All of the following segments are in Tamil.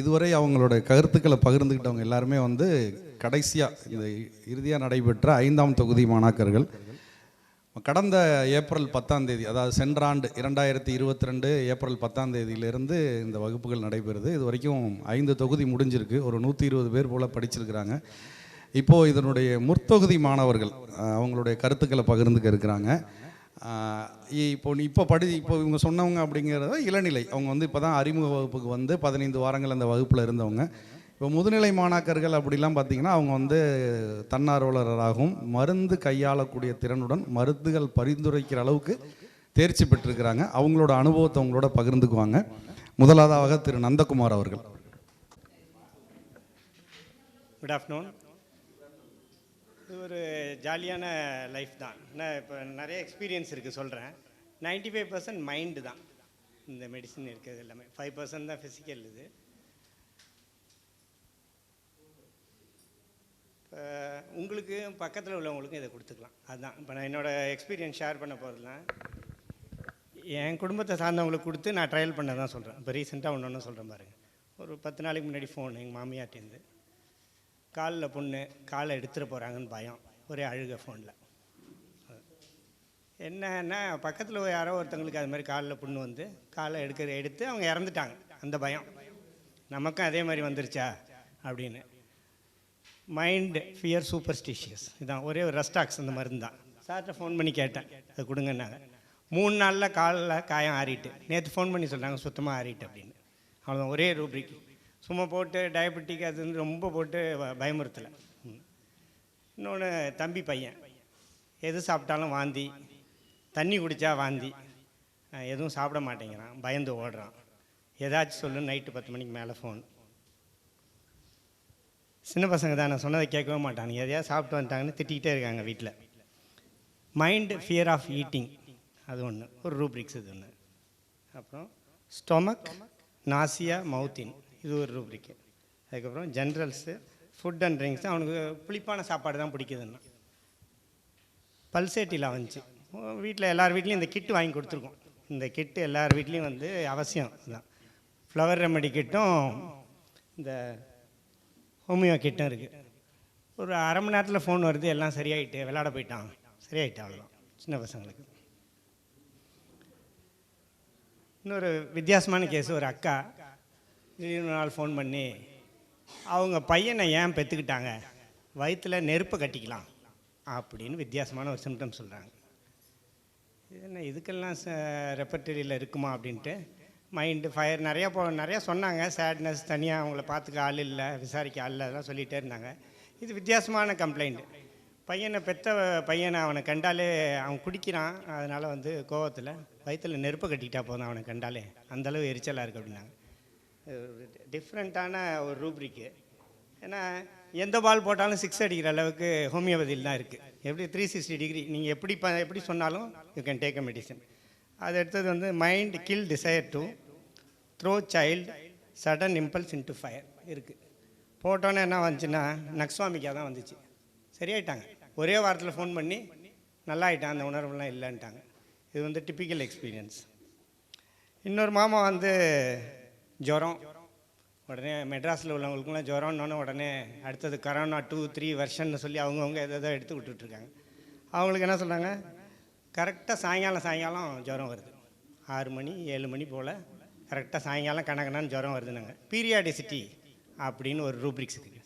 இதுவரை அவங்களோட கருத்துக்களை பகிர்ந்துக்கிட்டவங்க எல்லாருமே வந்து கடைசியாக இந்த இறுதியாக நடைபெற்ற ஐந்தாம் தொகுதி மாணாக்கர்கள். கடந்த ஏப்ரல் பத்தாம் தேதி அதாவது சென்ற ஆண்டு இரண்டாயிரத்தி இருபத்தி ரெண்டு ஏப்ரல் பத்தாம் தேதியிலிருந்து இந்த வகுப்புகள் நடைபெறுது. இது வரைக்கும் ஐந்து தொகுதி முடிஞ்சிருக்கு. ஒரு நூற்றி இருபது பேர் போல் படிச்சிருக்கிறாங்க. இப்போது இதனுடைய முற்தொகுதி மாணவர்கள் அவங்களுடைய கருத்துக்களை பகிர்ந்துக்க இருக்கிறாங்க. இப்போ இப்போ படி இப்போ இவங்க சொன்னவங்க அப்படிங்கிறத இளநிலை. அவங்க வந்து இப்போ தான் அறிமுக வகுப்புக்கு வந்து பதினைந்து வாரங்கள் அந்த வகுப்பில் இருந்தவங்க. இப்போ முதுநிலை மாணாக்கர்கள் அப்படிலாம் பார்த்திங்கன்னா அவங்க வந்து தன்னார்வலராகவும் மருந்து கையாளக்கூடிய திறனுடன் மருந்துகள் பரிந்துரைக்கிற அளவுக்கு தேர்ச்சி பெற்றிருக்கிறாங்க. அவங்களோட அனுபவத்தை அவங்களோட பகிர்ந்துக்குவாங்க. முதலாவதாக திரு. நந்தகுமார் அவர்கள். குட் ஆஃப்டர்நூன் இது ஒரு ஜாலியான லைஃப் தான். நான் இப்போ நிறைய எக்ஸ்பீரியன்ஸ் இருக்குது சொல்கிறேன் 95% ஃபைவ் பர்சன்ட் மைண்டு தான். இந்த மெடிசன் இருக்கிறது எல்லாமே. ஃபைவ் பர்சன்ட் தான் ஃபிசிக்கல் இது. இப்போ உங்களுக்கு பக்கத்தில் உள்ளவங்களுக்கும் இதை கொடுத்துக்கலாம். அதுதான் இப்போ நான் என்னோட எக்ஸ்பீரியன்ஸ் ஷேர் பண்ண போகிறதுலாம் என் குடும்பத்தை சார்ந்தவங்களுக்கு கொடுத்து நான் ட்ரையல் பண்ண தான் சொல்கிறேன் இப்போ ரீசெண்டாக ஒன்று ஒன்று சொல்கிறேன் பாருங்கள் ஒரு பத்து நாளைக்கு முன்னாடி ஃபோன் எங்கள் மாமியார்ட்டேருந்து காலில் பொண்ணு காலை எடுத்துகிட்டு போகிறாங்கன்னு பயம். ஒரே அழுக ஃபோனில் என்னன்னா பக்கத்தில் யாரோ ஒருத்தவங்களுக்கு அது மாதிரி காலில் புண்ணு வந்து காலை எடுக்கிற எடுத்து அவங்க இறந்துட்டாங்க. அந்த பயம். நமக்கும் அதே மாதிரி வந்துருச்சா? அப்படின்னு. மைண்டு ஃபியர் சூப்பர்ஸ்டிஷியஸ் இதான். ஒரே ஒரு ரெஸ்டாக்ஸ் அந்த மருந்து தான் சார்கிட்ட ஃபோன் பண்ணி கேட்டேன். அது கொடுங்கன்னாங்க. மூணு நாளில் காலில் காயம் ஆறிட்டு. நேற்று ஃபோன் பண்ணி சொல்கிறாங்க சுத்தமாக ஆறிட்டு அப்படின்னு. அவ்வளோதான் ஒரே ரூப்ரிக் சும்மா போட்டு டயபெட்டிக் அது வந்து ரொம்ப போட்டு வ- பயமுறுத்தலை. இன்னொன்று தம்பி பையன். எது சாப்பிட்டாலும் வாந்தி. தண்ணி குடித்தா வாந்தி. எதுவும் சாப்பிட மாட்டேங்கிறான். பயந்து ஓடுறான். ஏதாச்சும் சொல்லு நைட்டு பத்து மணிக்கு மேலே ஃபோன் சின்ன பசங்க தான். நான் சொன்னதை கேட்கவே மாட்டாங்க. எதையாவது சாப்பிட்டு வந்துட்டாங்கன்னு திட்டிக்கிட்டே இருக்காங்க வீட்டில் மைண்டு ஃபியர் ஆஃப் ஈட்டிங் அது ஒன்று ஒரு ரூப்ரிக்ஸ் இது ஒன்று அப்புறம் ஸ்டொமக் நாசியா மவுத்தின் இது ஒரு ரூப்ரிக்கு அதுக்கப்புறம் ஜென்ரல்ஸு ஃபுட் அண்ட் ட்ரிங்க்ஸ் அவனுக்கு புளிப்பான சாப்பாடு தான் பிடிக்குதுன்னா. பல்சேட்டியில் வந்துச்சு வீட்டில் எல்லார் வீட்லேயும் இந்த கிட்டு வாங்கி கொடுத்துருக்கோம். இந்த கிட்டு எல்லார் வீட்லேயும் வந்து அவசியம் இதுதான் ஃப்ளவர் ரெமடி கிட்டும் இந்த ஹோமியோ கிட்டும் இருக்குது ஒரு அரை மணி நேரத்தில் ஃபோன் வருது எல்லாம் சரியாயிட்டு விளையாட போயிட்டான். சரியாயிட்டு அவ்வளோதான் சின்ன பசங்களுக்கு. இன்னொரு வித்தியாசமான கேஸ் ஒரு அக்கா. திடீர்னு நாள் ஃபோன் பண்ணி அவங்க பையனை ஏன் பெற்றுக்கிட்டாங்க வயிற்றில் நெருப்பை கட்டிக்கலாம். அப்படின்னு வித்தியாசமான ஒரு சிம்டம் சொல்கிறாங்க என்ன இதுக்கெல்லாம் ரெப்பர்டரியில் இருக்குமா? அப்படின்ட்டு மைண்டு ஃபயர் நிறையா போ நிறையா சொன்னாங்க. சேட்னஸ் தனியாக அவங்கள பார்த்துக்க ஆள் இல்லை விசாரிக்க ஆள் இல்லை அதெல்லாம் சொல்லிகிட்டே இருந்தாங்க. இது வித்தியாசமான கம்ப்ளைண்ட் பையனை பெற்ற பையனை அவனை கண்டாலே அவன் குடிக்கிறான். அதனால் வந்து கோவத்தில் வயிற்றில் நெருப்பை கட்டிக்கிட்டா போதும் அவனை கண்டாலே. அந்தளவு எரிச்சலாக இருக்குது அப்படின்னாங்க. டிஃப்ரெண்ட்டான ஒரு ரூப்ரிக்கு ஏன்னா எந்த பால் போட்டாலும் சிக்ஸ் அடிக்கிற அளவுக்கு ஹோமியோபதியில் தான் இருக்குது எப்படி த்ரீ சிக்ஸ்டி டிகிரி நீங்கள் எப்படி ப எப்படி சொன்னாலும் you can take a medicine அது அடுத்தது வந்து mind kill desire to throw child sudden impulse into fire இருக்குது போட்டோன்னே என்ன வந்துச்சுன்னா நக்ஸ்வாமிக்காக தான் வந்துச்சு. சரியாயிட்டாங்க. ஒரே வாரத்தில் ஃபோன் பண்ணி நல்லா ஆகிட்டான் அந்த உணர்வுலாம் இல்லைன்ட்டாங்க. இது வந்து டிப்பிக்கல் எக்ஸ்பீரியன்ஸ் இன்னொரு மாமா வந்து ஜுரம். உடனே மெட்ராஸில் உள்ளவங்களுக்குலாம் ஜுரம்னோடனே உடனே அடுத்தது கரோனா டூ த்ரீ வருஷன்னு சொல்லி அவங்கவுங்க எதை எதோ எடுத்து விட்டுட்ருக்காங்க. அவங்களுக்கு என்ன சொல்கிறாங்க கரெக்டாக சாயங்காலம் சாயங்காலம் ஜுரம் வருது. ஆறு மணி ஏழு மணி போல் கரெக்டாக சாயங்காலம் கணக்கணான்னு ஜுரம் வருதுனாங்க பீரியாடிசிட்டி அப்படின்னு ஒரு ரூப்ரிக்ஸ் இருக்குது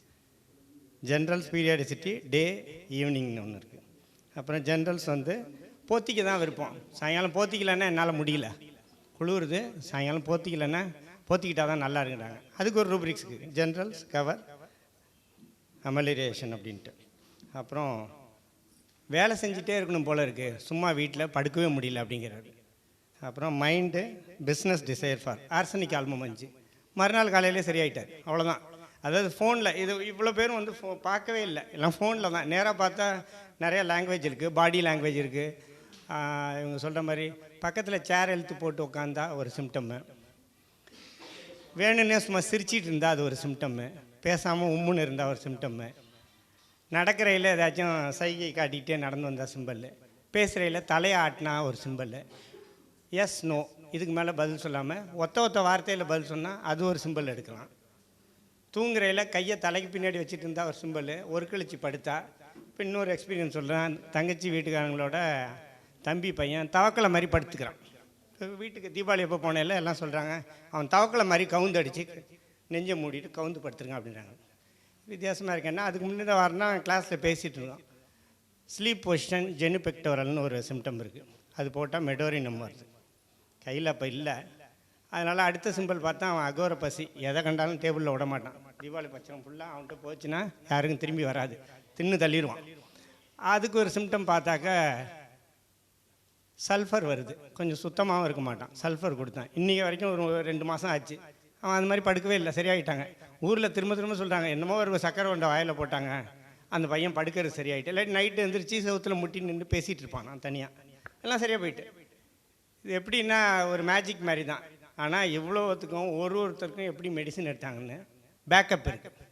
ஜென்ரல்ஸ் பீரியாடிசிட்டி டே ஈவினிங்னு ஒன்று இருக்குது அப்புறம் ஜென்ரல்ஸ் வந்து போத்திக்க தான் விருப்பம். சாயங்காலம் போத்திக்கலன்னா என்னால் முடியல. குளிருது சாயங்காலம் போத்திக்கலன்னா போத்திக்கிட்டால் தான் நல்லா இருக்குறாங்க. அதுக்கு ஒரு ரூப்ரிக்ஸ் இருக்குது ஜென்ரல்ஸ் கவர் அமலிரேஷன் அப்படின்ட்டு. அப்புறம் வேலை செஞ்சுட்டே இருக்கணும் போல் இருக்குது சும்மா வீட்டில் படுக்கவே முடியல அப்படிங்கிறாரு. அப்புறம் mind business desire for arsenic album வந்துச்சு மறுநாள் காலையிலே சரியாயிட்டார். அவ்வளோதான் அதாவது ஃபோனில் இது இவ்வளோ பேரும் வந்து ஃபோ பார்க்கவே இல்லை. எல்லாம் ஃபோனில் தான். நேராக பார்த்தா நிறையா லாங்குவேஜ் இருக்குது பாடி லாங்குவேஜ் இருக்குது இவங்க சொல்கிற மாதிரி பக்கத்தில் சேர் எழுத்து போட்டு உட்காந்தா ஒரு சிம்டம்மு வேணும்னே சும்மா சிரிச்சிட்டு இருந்தால் அது ஒரு சிம்டம்மு பேசாமல் உம்முன்னு இருந்தால் ஒரு சிம்டம்மு நடக்கிறையில் ஏதாச்சும் சைகை காட்டிகிட்டே நடந்து வந்தால் சிம்பல் பேசுகிறையில் தலையை ஆட்டினா ஒரு சிம்பல் எஸ் நோ இதுக்கு மேலே பதில் சொல்லாமல் ஒத்த ஒத்த வார்த்தையில் பதில் சொன்னால் அது ஒரு சிம்பல் எடுக்கலாம். தூங்குறையில் கையை தலைக்கு பின்னாடி வச்சுட்டு இருந்தால் ஒரு சிம்பிள் ஒரு கழிச்சு படுத்தா இப்போ இன்னொரு எக்ஸ்பீரியன்ஸ் சொல்கிறேன் தங்கச்சி வீட்டுக்காரங்களோட தம்பி பையன் தவக்கலை மாதிரி படுத்துக்கிறான். வீட்டுக்கு தீபாவளி எப்போ போனேல எல்லாம் சொல்கிறாங்க அவன் தவக்கலை மாதிரி கவுந்து அடித்து நெஞ்சை மூடிட்டு கவுந்து படுத்துருங்க அப்படின்றாங்க. வித்தியாசமாக இருக்கேன்னா அதுக்கு முன்னாடி வாரம்னா கிளாஸில் பேசிகிட்டு இருந்தோம். ஸ்லீப் பொசிஷன் ஜெனுபெக்டோரல்னு ஒரு சிம்டம் இருக்குது அது போட்டால் மெடோரினம் வருது. கையில் அப்போ இல்லை. அதனால் அடுத்த சிம்பிள் பார்த்தா அவன் அகோர பசி. எதை கண்டாலும் டேபிளில் விட மாட்டான் தீபாவளி பச்சனம் ஃபுல்லாக அவன்கிட்ட போச்சுன்னா யாருக்கும் திரும்பி வராது. தின்னு தள்ளிடுவான். அதுக்கு ஒரு சிம்டம் பார்த்தாக்க சல்ஃபர் வருது. கொஞ்சம் சுத்தமாகவும் இருக்க மாட்டான். சல்ஃபர் கொடுத்தான். இன்றைக்கி வரைக்கும் ஒரு ரெண்டு மாதம் ஆச்சு. அவன் அந்த மாதிரி படுக்கவே இல்லை. சரியாயிட்டாங்க. ஊரில் திரும்ப திரும்ப சொல்கிறாங்க என்னமோ ஒரு சக்கரை கொண்ட வாயில் போட்டாங்க. அந்த பையன் படுக்கிறது சரியாயிட்டு. இல்லாட்டி நைட்டு எழுந்திரிச்சி சவுத்தில் முட்டி நின்று பேசிகிட்டு இருப்பான். நான் தனியாக எல்லாம் சரியாக போயிட்டு. இது எப்படின்னா ஒரு மேஜிக் மாதிரி தான் ஆனால் இவ்வளோத்துக்கும் ஒரு ஒருத்தருக்கும் எப்படி மெடிசன் எடுத்தாங்கன்னு பேக்கப் இருக்குது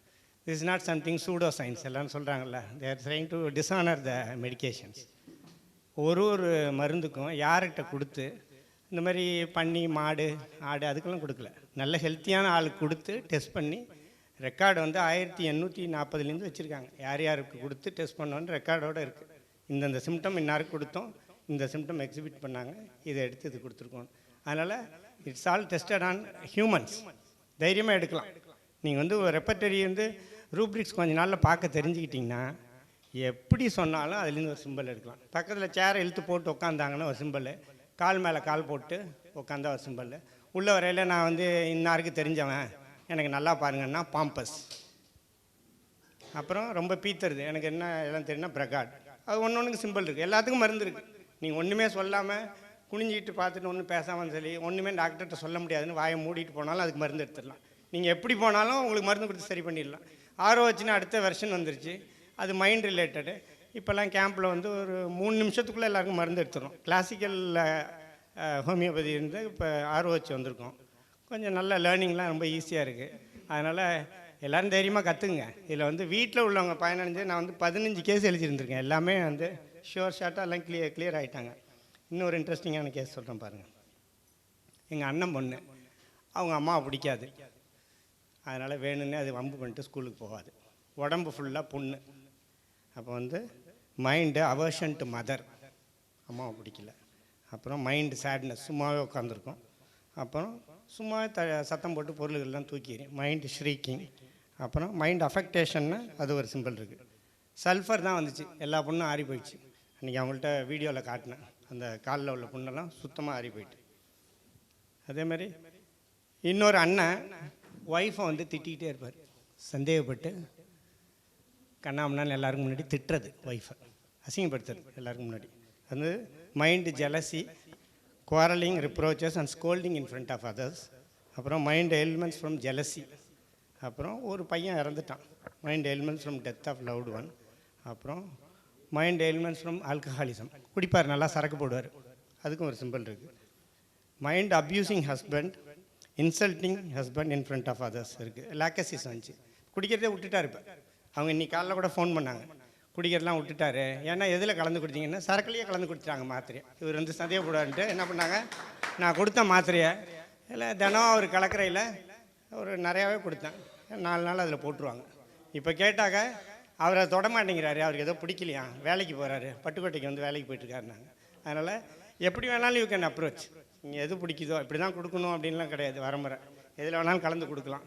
this is not something pseudo science எல்லாம் சொல்கிறாங்கல்ல they're trying to dishonour the medications ஒரு ஒரு மருந்துக்கும் யார்கிட்ட கொடுத்து இந்த மாதிரி பண்ணி மாடு ஆடு அதுக்கெல்லாம் கொடுக்கல. நல்ல ஹெல்த்தியான ஆளுக்கு கொடுத்து டெஸ்ட் பண்ணி ரெக்கார்டு வந்து ஆயிரத்தி எண்ணூற்றி நாற்பதுலேருந்து வச்சுருக்காங்க. யார் யாருக்கு கொடுத்து டெஸ்ட் பண்ணோன்னு ரெக்கார்டோடு இருக்குது இந்தந்த சிம்டம் இன்னாருக்கு கொடுத்தோம் இந்த சிம்டம் எக்ஸிபிட் பண்ணாங்க இதை எடுத்து இது கொடுத்துருக்கோம். அதனால் it's all tested on humans தைரியமாக எடுக்கலாம். நீங்கள் வந்து ரெப்பர்டரி வந்து ரூப்ரிக்ஸ் கொஞ்ச நாளில் பார்க்க தெரிஞ்சுக்கிட்டிங்கன்னா எப்படி சொன்னாலும் அதுலேருந்து ஒரு சிம்பிள் எடுக்கலாம். பக்கத்தில் சேரை இழுத்து போட்டு உட்காந்தாங்கன்னா ஒரு சிம்பிள் கால் மேலே கால் போட்டு உட்காந்தா ஒரு சிம்பிள் உள்ள வரையில் நான் வந்து இன்னாருக்கு தெரிஞ்சவன். எனக்கு நல்லா பாருங்கன்னா பாம்பஸ் அப்புறம் ரொம்ப பீத்துறது. எனக்கு என்ன எல்லாம் தெரியும்னா பிரகாட். அது ஒன்று ஒன்றுக்கு சிம்பிள் இருக்குது எல்லாத்துக்கும் மருந்து இருக்குது நீங்கள் ஒன்றுமே சொல்லாமல் குனிஞ்சிக்கிட்டு பார்த்துட்டு ஒன்றும் பேசாமல் சொல்லி ஒன்றுமே டாக்டர்கிட்ட சொல்ல முடியாதுன்னு வாயை மூடிட்டு போனாலும் அதுக்கு மருந்து எடுத்துடலாம். நீங்கள் எப்படி போனாலும் உங்களுக்கு மருந்து கொடுத்து சரி பண்ணிடலாம். ஆர்வம் வச்சுன்னா அடுத்த வெர்ஷன் வந்துருச்சு. அது மைண்ட் ரிலேட்டடு இப்போல்லாம் கேம்பில் வந்து ஒரு மூணு நிமிஷத்துக்குள்ளே எல்லாருக்கும் மருந்து எடுத்துடும் கிளாசிக்கலில் ஹோமியோபதி இருந்து இப்போ ஆர்வச்சு வந்திருக்கோம். கொஞ்சம் நல்ல லேர்னிங்லாம் ரொம்ப ஈஸியாக இருக்குது அதனால் எல்லோரும் தைரியமாக கற்றுங்க இதில் வந்து வீட்டில் உள்ளவங்க பதினஞ்சு நான் வந்து பதினஞ்சு கேஸ் எழுதியிருந்திருக்கேன். எல்லாமே வந்து ஷுவர் ஷார்ட்டாக எல்லாம் கிளியர் கிளியர் ஆகிட்டாங்க இன்னொரு இன்ட்ரெஸ்டிங்கான கேஸ் சொல்கிறேன் பாருங்கள் எங்கள் அண்ணன் பொண்ணு. அவங்க அம்மாவை பிடிக்காது. அதனால் வேணும்னே அது வம்பு பண்ணிட்டு ஸ்கூலுக்கு போகாது. உடம்பு ஃபுல்லாக புண்ணு. அப்போ வந்து மைண்டு அவர்ஷன் டு மதர் அம்மாவை பிடிக்கல. அப்புறம் மைண்டு சேட்னஸ் சும்மாவே உட்காந்துருக்கும் அப்புறம் சும்மா த சத்தம் போட்டு பொருள்கள்லாம் தூக்கிடுறேன் மைண்டு ஷ்ரீக்கிங் அப்புறம் மைண்ட் அஃபெக்டேஷன்னு அது ஒரு சிம்பிள் இருக்குது சல்ஃபர் தான் வந்துச்சு. எல்லா பொண்ணும் ஆறி போயிடுச்சு. அன்றைக்கி அவங்கள்ட்ட வீடியோவில் காட்டினேன். அந்த காலில் உள்ள புண்ணெல்லாம் சுத்தமாக ஆறி போயிட்டு. அதே மாதிரி இன்னொரு அண்ணன் ஒய்ஃபை வந்து திட்டிக்கிட்டே இருப்பார். சந்தேகப்பட்டு கண்ணாமண்ணான்னு எல்லாருக்கும் முன்னாடி திட்டுறது ஒய்ஃபை அசிங்கப்படுத்துறது எல்லாருக்கும் முன்னாடி. அது mind jealousy quarrelling reproaches and scolding in front of others அப்புறம் மைண்ட் எலிமெண்ட்ஸ் ஃப்ரம் ஜெலசி அப்புறம் ஒரு பையன் இறந்துட்டான். Mind elements from death of loved one அப்புறம் மைண்ட் எலிமெண்ட்ஸ் ஃப்ரம் ஆல்கஹாலிசம் குடிப்பார் நல்லா சரக்கு போடுவார். அதுக்கும் ஒரு சிம்பிள் இருக்குது mind abusing husband insulting husband in front of others இருக்குது லாக்கசிஸ் வந்துச்சு. குடிக்கிறதே விட்டுட்டா இருப்பேன் அவங்க இன்னைக்கு காலைல கூட ஃபோன் பண்ணாங்க. குடிக்கிறதெல்லாம் விட்டுட்டாரு. ஏன்னா எதில் கலந்து கொடுத்தீங்கன்னா சரக்குலேயே கலந்து கொடுத்துட்டாங்க மாத்திரையை. இவர் வந்து சந்தேகப்படான்ட்டு என்ன பண்ணாங்க? நான் கொடுத்த மாத்திரையை. இல்லை தினம் அவர் கலக்கிறையில் ஒரு நிறையாவே கொடுத்தேன். நாலு நாள் அதில் போட்டுருவாங்க. இப்போ கேட்டாக்க அவரை தொட மாட்டேங்கிறாரு. அவருக்கு ஏதோ பிடிக்கலையா? வேலைக்கு போகிறாரு பட்டுக்கோட்டைக்கு வந்து வேலைக்கு போயிட்டுருக்காருனாங்க அதனால் எப்படி வேணாலும் யூ கேன் அப்ரோச் நீங்கள் எது பிடிக்குதோ இப்படி தான் கொடுக்கணும் அப்படின்லாம் கிடையாது வரமுறை. எதில் வேணாலும் கலந்து கொடுக்கலாம்.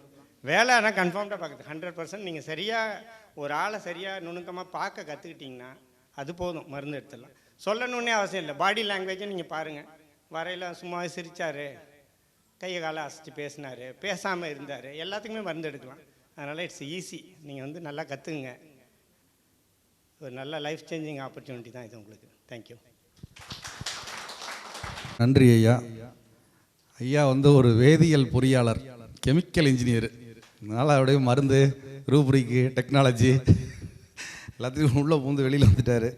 வேலை ஆனால் கன்ஃபார்ம்டாக பார்க்குது ஹண்ட்ரட் பர்சன்ட் நீங்கள் சரியாக ஒரு ஆளை சரியாக நுணுக்கமாக பார்க்க கற்றுக்கிட்டிங்கன்னா அது போதும் மருந்து எடுத்துடலாம். சொல்லணுன்னே அவசியம் இல்லை. பாடி லாங்குவேஜை நீங்கள் பாருங்கள் வரையில் சும்மா சிரித்தார் கையை காலை அசைச்சு பேசினார் பேசாமல் இருந்தார் எல்லாத்துக்குமே மருந்து எடுக்கலாம். அதனால் இட்ஸ் ஈஸி நீங்கள் வந்து நல்லா கற்றுக்குங்க ஒரு நல்ல லைஃப் சேஞ்சிங் ஆப்பர்ச்சுனிட்டி தான் இது உங்களுக்கு. தேங்க்யூ நன்றி ஐயா. ஐயா வந்து ஒரு வேதியியல் பொறியாளர் கெமிக்கல் இன்ஜினியர் அதனால் அப்படியே மருந்து ரூப்ரிக்கு டெக்னாலஜி எல்லாத்தையும் உள்ளே பூந்து வெளியில் வந்துட்டார்.